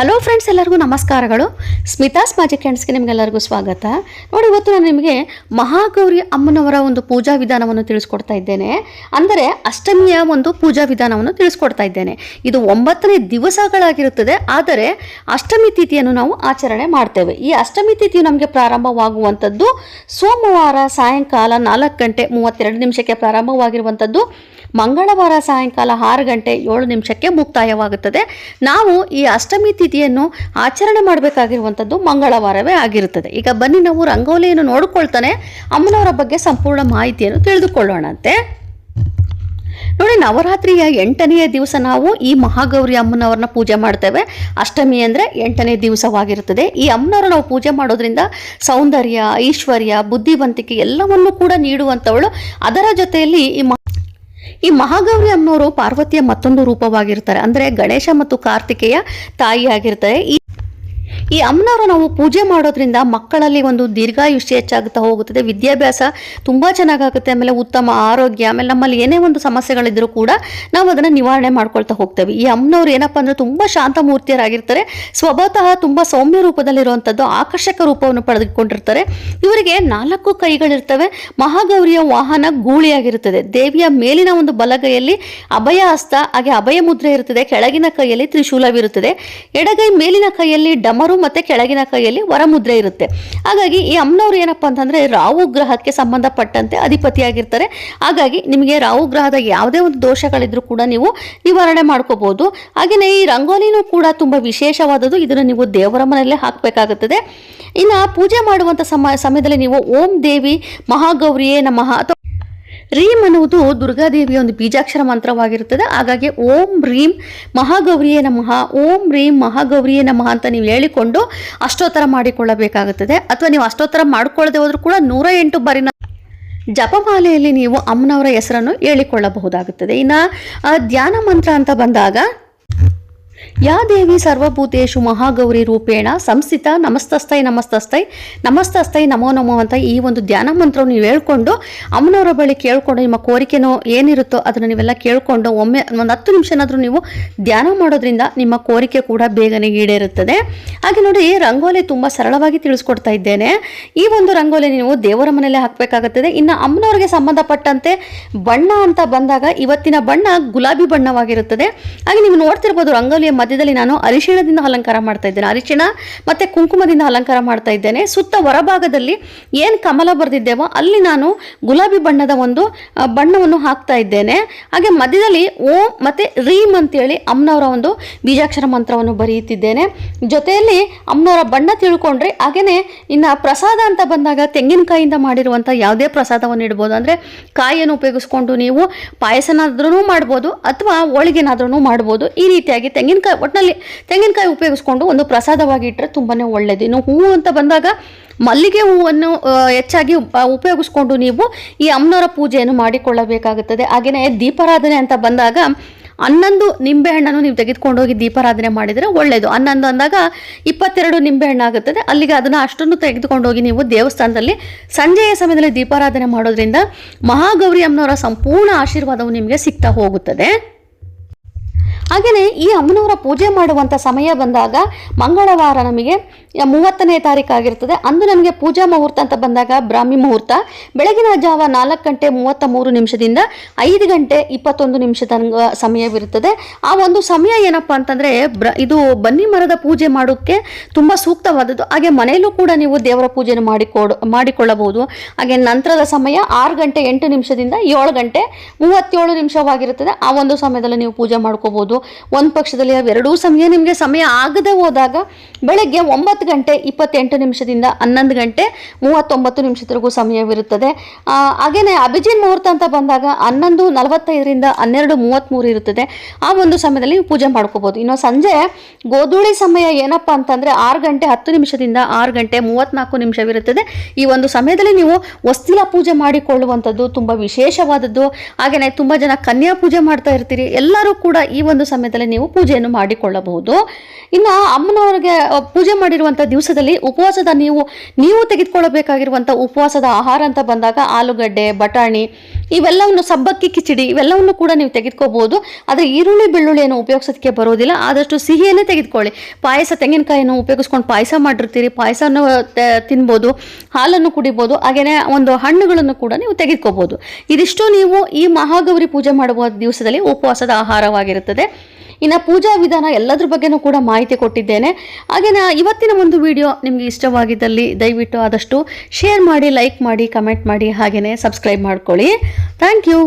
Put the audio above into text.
Hello friends ಎಲ್ಲರಿಗೂ ನಮಸ್ಕಾರಗಳು. Smitha's magic ಹ್ಯಾಂಡ್ಸ್ಗೆ ನಿಮಗೆಲ್ಲರಿಗೂ ಸ್ವಾಗತ. ನೋಡಿ, ಇವತ್ತು ನಾನು ನಿಮಗೆ ಮಹಾಗೌರಿ ಅಮ್ಮನವರ ಒಂದು ಪೂಜಾ ವಿಧಾನವನ್ನು ತಿಳಿಸ್ಕೊಡ್ತಾ ಇದ್ದೇನೆ. ಅಂದರೆ ಅಷ್ಟಮಿಯ ಒಂದು ಪೂಜಾ ವಿಧಾನವನ್ನು ತಿಳಿಸ್ಕೊಡ್ತಾ ಇದ್ದೇನೆ. ಇದು ಒಂಬತ್ತನೇ ದಿವಸಗಳಾಗಿರುತ್ತದೆ, ಆದರೆ ಅಷ್ಟಮಿ ತಿಥಿಯನ್ನು ನಾವು ಆಚರಣೆ ಮಾಡ್ತೇವೆ. ಈ ಅಷ್ಟಮಿ ತಿಥಿಯು ನಮಗೆ ಪ್ರಾರಂಭವಾಗುವಂಥದ್ದು ಸೋಮವಾರ ಸಾಯಂಕಾಲ ನಾಲ್ಕು ಗಂಟೆ ಮೂವತ್ತೆರಡು ನಿಮಿಷಕ್ಕೆ ಪ್ರಾರಂಭವಾಗಿರುವಂಥದ್ದು. ಮಂಗಳವಾರ ಸಾಯಂಕಾಲ ಆರು ಗಂಟೆ ಏಳು ನಿಮಿಷಕ್ಕೆ ಮುಕ್ತಾಯವಾಗುತ್ತದೆ. ನಾವು ಈ ಅಷ್ಟಮಿ ತಿಥಿಯನ್ನು ಆಚರಣೆ ಮಾಡಬೇಕಾಗಿರುವಂಥದ್ದು ಮಂಗಳವಾರವೇ ಆಗಿರುತ್ತದೆ. ಈಗ ಬನ್ನಿ ನಾವು ರಂಗೋಲಿಯನ್ನು ನೋಡಿಕೊಳ್ತಾನೆ ಅಮ್ಮನವರ ಬಗ್ಗೆ ಸಂಪೂರ್ಣ ಮಾಹಿತಿಯನ್ನು ತಿಳಿದುಕೊಳ್ಳೋಣಂತೆ. ನೋಡಿ, ನವರಾತ್ರಿಯ ಎಂಟನೆಯ ದಿವಸ ನಾವು ಈ ಮಹಾಗೌರಿ ಅಮ್ಮನವ್ರನ್ನ ಪೂಜೆ ಮಾಡ್ತೇವೆ. ಅಷ್ಟಮಿ ಅಂದರೆ ಎಂಟನೇ ದಿವಸವಾಗಿರುತ್ತದೆ. ಈ ಅಮ್ಮನವ್ರ ನಾವು ಪೂಜೆ ಮಾಡೋದ್ರಿಂದ ಸೌಂದರ್ಯ, ಐಶ್ವರ್ಯ, ಬುದ್ಧಿವಂತಿಕೆ ಎಲ್ಲವನ್ನು ಕೂಡ ನೀಡುವಂಥವಳು ಅದರ ಜೊತೆಯಲ್ಲಿ ಈ ಈ ಮಹಾಗೌರಿ ಅನ್ನೋರು ಪಾರ್ವತಿಯ ಮತ್ತೊಂದು ರೂಪವಾಗಿರ್ತಾರೆ. ಅಂದರೆ ಗಣೇಶ ಮತ್ತು ಕಾರ್ತಿಕೆಯ ತಾಯಿ ಆಗಿರ್ತಾರೆ ಈ ಈ ಅಮ್ಮನವರು ನಾವು ಪೂಜೆ ಮಾಡೋದ್ರಿಂದ ಮಕ್ಕಳಲ್ಲಿ ಒಂದು ದೀರ್ಘಾಯುಷ್ಯ ಹೆಚ್ಚಾಗುತ್ತಾ ಹೋಗುತ್ತದೆ, ವಿದ್ಯಾಭ್ಯಾಸ ತುಂಬ ಚೆನ್ನಾಗಾಗುತ್ತೆ, ಆಮೇಲೆ ಉತ್ತಮ ಆರೋಗ್ಯ, ಆಮೇಲೆ ನಮ್ಮಲ್ಲಿ ಏನೇ ಒಂದು ಸಮಸ್ಯೆಗಳಿದ್ರೂ ಕೂಡ ನಾವು ಅದನ್ನು ನಿವಾರಣೆ ಮಾಡ್ಕೊಳ್ತಾ ಹೋಗ್ತೇವೆ. ಈ ಅಮ್ಮನವರು ಏನಪ್ಪ ಅಂದರೆ ತುಂಬ ಶಾಂತಮೂರ್ತಿಯರಾಗಿರ್ತಾರೆ ಸ್ವಭಾವತಃ ತುಂಬ ಸೌಮ್ಯ ರೂಪದಲ್ಲಿರುವಂಥದ್ದು ಆಕರ್ಷಕ ರೂಪವನ್ನು ಪಡೆದುಕೊಂಡಿರ್ತಾರೆ. ಇವರಿಗೆ ನಾಲ್ಕು ಕೈಗಳಿರ್ತವೆ, ಮಹಾಗೌರಿಯ ವಾಹನ ಗೂಳಿಯಾಗಿರುತ್ತದೆ. ದೇವಿಯ ಮೇಲಿನ ಒಂದು ಬಲಗೈಯಲ್ಲಿ ಅಭಯ ಹಸ್ತ, ಹಾಗೆ ಅಭಯ ಮುದ್ರೆ ಇರುತ್ತದೆ, ಕೆಳಗಿನ ಕೈಯಲ್ಲಿ ತ್ರಿಶೂಲವಿರುತ್ತದೆ. ಎಡಗೈ ಮೇಲಿನ ಕೈಯಲ್ಲಿ ಡಮರು ಮತ್ತೆ ಕೆಳಗಿನ ಕೈಯಲ್ಲಿ ವರಮುದ್ರೆ ಇರುತ್ತೆ. ಹಾಗಾಗಿ ಈ ಅಮ್ಮನವ್ರು ಏನಪ್ಪಾ ಅಂತಂದ್ರೆ ರಾಹು ಗ್ರಹಕ್ಕೆ ಸಂಬಂಧಪಟ್ಟಂತೆ ಅಧಿಪತಿಯಾಗಿರ್ತಾರೆ. ಹಾಗಾಗಿ ನಿಮಗೆ ರಾಹು ಗ್ರಹದ ಯಾವುದೇ ಒಂದು ದೋಷಗಳಿದ್ರೂ ಕೂಡ ನೀವು ನಿವಾರಣೆ ಮಾಡ್ಕೋಬಹುದು ಹಾಗೆಯೇ ಈ ರಂಗೋಲಿನೂ ಕೂಡ ತುಂಬಾ ವಿಶೇಷವಾದದ್ದು ಇದನ್ನು ನೀವು ದೇವರ ಮನೆಯಲ್ಲೇ ಹಾಕಬೇಕಾಗುತ್ತದೆ. ಇನ್ನು ಪೂಜೆ ಮಾಡುವಂತ ಸಮ ಸಮಯದಲ್ಲಿ ನೀವು ಓಂ ದೇವಿ ಮಹಾಗೌರಿಯೇ ನಮಃ ಅಥವಾ ರೀಮ್ ಅನ್ನುವುದು ದುರ್ಗಾದೇವಿಯ ಒಂದು ಬೀಜಾಕ್ಷರ ಮಂತ್ರವಾಗಿರುತ್ತದೆ. ಹಾಗಾಗಿ ಓಂ ರೀಂ ಮಹಾಗೌರಿಯೇ ನಮಃ, ಓಂ ರೀಂ ಮಹಾಗೌರಿಯೇ ನಮಃ ಅಂತ ನೀವು ಹೇಳಿಕೊಂಡು ಅಷ್ಟೋತ್ತರ ಮಾಡಿಕೊಳ್ಳಬೇಕಾಗುತ್ತದೆ. ಅಥವಾ ನೀವು ಅಷ್ಟೋತ್ತರ ಮಾಡಿಕೊಳ್ಳದೆ ಹೋದರೂ ಕೂಡ ನೂರ ಎಂಟು ಬಾರಿನ ಜಪಮಾಲೆಯಲ್ಲಿ ನೀವು ಅಮ್ಮನವರ ಹೆಸರನ್ನು ಹೇಳಿಕೊಳ್ಳಬಹುದಾಗುತ್ತದೆ. ಇನ್ನು ಧ್ಯಾನ ಮಂತ್ರ ಅಂತ ಬಂದಾಗ ಯಾ ದೇವಿ ಸರ್ವಭೂತೇಶು ಮಹಾಗೌರಿ ರೂಪೇಣ ಸಂಸ್ಥಿತ ನಮಸ್ತಸ್ತೈ ನಮಸ್ತಸ್ಥೈ ನಮಸ್ತಸ್ತೈ ನಮೋ ನಮೋ ಅಂತ ಈ ಒಂದು ಧ್ಯಾನ ಮಂತ್ರವನ್ನು ನೀವು ಹೇಳ್ಕೊಂಡು ಅಮ್ಮನವರ ಬಳಿ ಕೇಳ್ಕೊಂಡು ನಿಮ್ಮ ಕೋರಿಕೆನೋ ಏನಿರುತ್ತೋ ಅದನ್ನು ನೀವೆಲ್ಲ ಕೇಳ್ಕೊಂಡು ಒಮ್ಮೆ ಒಂದು ಹತ್ತು ನಿಮಿಷನಾದರೂ ನೀವು ಧ್ಯಾನ ಮಾಡೋದ್ರಿಂದ ನಿಮ್ಮ ಕೋರಿಕೆ ಕೂಡ ಬೇಗನೆ ಈಡೇರುತ್ತದೆ. ಹಾಗೆ ನೋಡಿ ರಂಗೋಲಿ ತುಂಬ ಸರಳವಾಗಿ ತಿಳಿಸ್ಕೊಡ್ತಾ ಇದ್ದೇನೆ. ಈ ಒಂದು ರಂಗೋಲಿ ನೀವು ದೇವರ ಮನೆಯಲ್ಲೇ ಹಾಕಬೇಕಾಗುತ್ತದೆ. ಇನ್ನು ಅಮ್ಮನವ್ರಿಗೆ ಸಂಬಂಧಪಟ್ಟಂತೆ ಬಣ್ಣ ಅಂತ ಬಂದಾಗ ಇವತ್ತಿನ ಬಣ್ಣ ಗುಲಾಬಿ ಬಣ್ಣವಾಗಿರುತ್ತದೆ. ಹಾಗೆ ನೀವು ನೋಡ್ತಿರ್ಬೋದು ರಂಗೋಲಿಯ ಮಧ್ಯದಲ್ಲಿ ನಾನು ಅರಿಶಿಣದಿಂದ ಅಲಂಕಾರ ಮಾಡ್ತಾ ಇದ್ದೇನೆ. ಅರಿಶಿಣ ಮತ್ತೆ ಕುಂಕುಮದಿಂದ ಅಲಂಕಾರ ಮಾಡ್ತಾ ಇದ್ದೇನೆ. ಸುತ್ತ ಹೊರಭಾಗದಲ್ಲಿ ಏನು ಕಮಲ ಬರೆದಿದ್ದೇವೋ ಅಲ್ಲಿ ನಾನು ಗುಲಾಬಿ ಬಣ್ಣದ ಒಂದು ಬಣ್ಣವನ್ನು ಹಾಕ್ತಾ ಇದ್ದೇನೆ. ಹಾಗೆ ಮಧ್ಯದಲ್ಲಿ ಓಂ ಮತ್ತೆ ರೀಮ್ ಅಂತೇಳಿ ಅಮ್ಮನವರ ಒಂದು ಬೀಜಾಕ್ಷರ ಮಂತ್ರವನ್ನು ಬರೆಯುತ್ತಿದ್ದೇನೆ. ಜೊತೆಯಲ್ಲಿ ಅಮ್ಮನವರ ಬಣ್ಣ ತಿಳ್ಕೊಂಡ್ರೆ ಹಾಗೇನೆ ಇನ್ನು ಪ್ರಸಾದ ಅಂತ ಬಂದಾಗ ತೆಂಗಿನಕಾಯಿಯಿಂದ ಮಾಡಿರುವಂಥ ಯಾವುದೇ ಪ್ರಸಾದವನ್ನು ಇಡ್ಬೋದು. ಅಂದರೆ ಕಾಯಿಯನ್ನು ಉಪಯೋಗಿಸ್ಕೊಂಡು ನೀವು ಪಾಯಸನಾದ್ರೂ ಮಾಡ್ಬೋದು ಅಥವಾ ಹೋಳಿಗೆನಾದ್ರೂ ಮಾಡ್ಬೋದು. ಈ ರೀತಿಯಾಗಿ ತೆಂಗಿನಕಾಯಿ ಒಟ್ಟಿನಲ್ಲಿ ತೆಂಗಿನಕಾಯಿ ಉಪಯೋಗಿಸ್ಕೊಂಡು ಒಂದು ಪ್ರಸಾದವಾಗಿ ಇಟ್ಟರೆ ತುಂಬಾ ಒಳ್ಳೆಯದು ಇನ್ನು ಹೂವು ಅಂತ ಬಂದಾಗ ಮಲ್ಲಿಗೆ ಹೂವನ್ನು ಹೆಚ್ಚಾಗಿ ಉಪ- ಉಪಯೋಗಿಸ್ಕೊಂಡು ನೀವು ಈ ಅಮ್ಮನವರ ಪೂಜೆಯನ್ನು ಮಾಡಿಕೊಳ್ಳಬೇಕಾಗುತ್ತದೆ. ಹಾಗೆಯೇ ದೀಪಾರಾಧನೆ ಅಂತ ಬಂದಾಗ ಹನ್ನೊಂದು ನಿಂಬೆಹಣ್ಣನ್ನು ನೀವು ತೆಗೆದುಕೊಂಡು ಹೋಗಿ ದೀಪಾರಾಧನೆ ಮಾಡಿದರೆ ಒಳ್ಳೆಯದು ಹನ್ನೊಂದು ಅಂದಾಗ ಇಪ್ಪತ್ತೆರಡು ನಿಂಬೆಹಣ್ಣು ಆಗುತ್ತದೆ. ಅಲ್ಲಿಗೆ ಅದನ್ನು ಅಷ್ಟನ್ನು ತೆಗೆದುಕೊಂಡು ಹೋಗಿ ನೀವು ದೇವಸ್ಥಾನದಲ್ಲಿ ಸಂಜೆಯ ಸಮಯದಲ್ಲಿ ದೀಪಾರಾಧನೆ ಮಾಡೋದ್ರಿಂದ ಮಹಾಗೌರಿ ಅಮ್ಮನವರ ಸಂಪೂರ್ಣ ಆಶೀರ್ವಾದವು ನಿಮಗೆ ಸಿಗ್ತಾ ಹೋಗುತ್ತದೆ. ಹಾಗೆಯೇ ಈ ಅಮ್ಮನವರ ಪೂಜೆ ಮಾಡುವಂಥ ಸಮಯ ಬಂದಾಗ ಮಂಗಳವಾರ ನಮಗೆ ಮೂವತ್ತನೇ ತಾರೀಕು ಆಗಿರ್ತದೆ. ಅಂದು ನಮಗೆ ಪೂಜಾ ಮುಹೂರ್ತ ಅಂತ ಬಂದಾಗ ಬ್ರಾಹ್ಮಿ ಮುಹೂರ್ತ. ಬೆಳಗಿನ ಜಾವ ನಾಲ್ಕು ಗಂಟೆ ಮೂವತ್ತ ಮೂರು ನಿಮಿಷದಿಂದ ಐದು ಗಂಟೆ ಇಪ್ಪತ್ತೊಂದು ನಿಮಿಷದ ಸಮಯವಿರುತ್ತದೆ. ಆ ಒಂದು ಸಮಯ ಏನಪ್ಪ ಅಂತಂದರೆ ಬ್ರ ಇದು ಬನ್ನಿ ಮರದ ಪೂಜೆ ಮಾಡೋಕ್ಕೆ ತುಂಬ ಸೂಕ್ತವಾದದ್ದು. ಹಾಗೆ ಮನೆಯಲ್ಲೂ ಕೂಡ ನೀವು ದೇವರ ಪೂಜೆಯನ್ನು ಮಾಡಿಕೊಡು ಮಾಡಿಕೊಳ್ಳಬಹುದು. ಹಾಗೆ ನಂತರದ ಸಮಯ ಆರು ಗಂಟೆ ಎಂಟು ನಿಮಿಷದಿಂದ ಏಳು ಗಂಟೆ ಮೂವತ್ತೇಳು ನಿಮಿಷವಾಗಿರುತ್ತದೆ. ಆ ಒಂದು ಸಮಯದಲ್ಲಿ ನೀವು ಪೂಜೆ ಮಾಡ್ಕೋಬಹುದು. ಒಂದು ಪಕ್ಷದಲ್ಲಿ ಅವೆರಡೂ ಸಮಯ ನಿಮಗೆ ಸಮಯ ಆಗದೆ ಹೋದಾಗ ಬೆಳಗ್ಗೆ ಒಂಬತ್ತು ಗಂಟೆ ಇಪ್ಪತ್ತೆಂಟು ನಿಮಿಷದಿಂದ ಹನ್ನೊಂದು ಗಂಟೆ ಮೂವತ್ತೊಂಬತ್ತು ನಿಮಿಷದವರೆಗೂ ಸಮಯವಿರುತ್ತದೆ. ಹಾಗೆಯೇ ಅಭಿಜಿನ್ ಮುಹೂರ್ತ ಅಂತ ಬಂದಾಗ ಹನ್ನೊಂದು ನಲವತ್ತೈದರಿಂದ ಹನ್ನೆರಡು ಮೂವತ್ತ್ಮೂರು ಇರುತ್ತದೆ. ಆ ಒಂದು ಸಮಯದಲ್ಲಿ ನೀವು ಪೂಜೆ ಮಾಡ್ಕೋಬೋದು. ಇನ್ನು ಸಂಜೆ ಗೋಧೂಳಿ ಸಮಯ ಏನಪ್ಪ ಅಂತಂದರೆ ಆರು ಗಂಟೆ ಹತ್ತು ನಿಮಿಷದಿಂದ ಆರು ಗಂಟೆ ಮೂವತ್ತ್ನಾಲ್ಕು ನಿಮಿಷವಿರುತ್ತದೆ. ಈ ಒಂದು ಸಮಯದಲ್ಲಿ ನೀವು ವಸ್ತಿಲ ಪೂಜೆ ಮಾಡಿಕೊಳ್ಳುವಂಥದ್ದು ತುಂಬ ವಿಶೇಷವಾದದ್ದು. ಹಾಗೆಯೇ ತುಂಬ ಜನ ಕನ್ಯಾ ಪೂಜೆ ಮಾಡ್ತಾ ಇರ್ತೀರಿ. ಎಲ್ಲರೂ ಕೂಡ ಈ ಒಂದು ಸಮಯದಲ್ಲಿ ನೀವು ಪೂಜೆಯನ್ನು ಮಾಡಿಕೊಳ್ಳಬಹುದು. ಇನ್ನು ಅಮ್ಮನವರಿಗೆ ಪೂಜೆ ಮಾಡಿರುವಂಥ ದಿವಸದಲ್ಲಿ ಉಪವಾಸದ ನೀವು ನೀವು ತೆಗೆದುಕೊಳ್ಳಬೇಕಾಗಿರುವಂಥ ಉಪವಾಸದ ಆಹಾರ ಅಂತ ಬಂದಾಗ ಆಲೂಗಡ್ಡೆ, ಬಟಾಣಿ, ಇವೆಲ್ಲವನ್ನು ಸಬ್ಬಕ್ಕಿ ಕಿಚಡಿ ಇವೆಲ್ಲವನ್ನು ಕೂಡ ನೀವು ತೆಗೆದುಕೋಬಹುದು. ಆದರೆ ಈರುಳ್ಳಿ, ಬೆಳ್ಳುಳ್ಳಿಯನ್ನು ಉಪಯೋಗಿಸೋದಕ್ಕೆ ಬರೋದಿಲ್ಲ. ಆದಷ್ಟು ಸಿಹಿಯನ್ನೇ ತೆಗೆದುಕೊಳ್ಳಿ. ಪಾಯಸ, ತೆಂಗಿನಕಾಯಿಯನ್ನು ಉಪಯೋಗಿಸ್ಕೊಂಡು ಪಾಯಸ ಮಾಡಿರ್ತೀರಿ. ಪಾಯಸವನ್ನು ತಿನ್ಬೋದು. ಹಾಲನ್ನು ಕುಡಿಬೋದು. ಹಾಗೆಯೇ ಒಂದು ಹಣ್ಣುಗಳನ್ನು ಕೂಡ ನೀವು ತೆಗೆದುಕೋಬಹುದು. ಇದಿಷ್ಟು ನೀವು ಈ ಮಹಾಗೌರಿ ಪೂಜೆ ಮಾಡುವ ದಿವಸದಲ್ಲಿ ಉಪವಾಸದ ಆಹಾರವಾಗಿರುತ್ತದೆ. ಇನ್ನು ಪೂಜಾ ವಿಧಾನ ಎಲ್ಲದ್ರ ಬಗ್ಗೆನೂ ಕೂಡ ಮಾಹಿತಿ ಕೊಟ್ಟಿದ್ದೇನೆ. ಹಾಗೆ ಇವತ್ತಿನ ಒಂದು ವಿಡಿಯೋ ನಿಮಗೆ ಇಷ್ಟವಾಗಿದ್ದಲ್ಲಿ ದಯವಿಟ್ಟು ಆದಷ್ಟು ಶೇರ್ ಮಾಡಿ ಲೈಕ್ ಮಾಡಿ ಕಮೆಂಟ್ ಮಾಡಿ ಹಾಗೆಯೇ ಸಬ್ಸ್ಕ್ರೈಬ್ ಮಾಡ್ಕೊಳ್ಳಿ. Thank you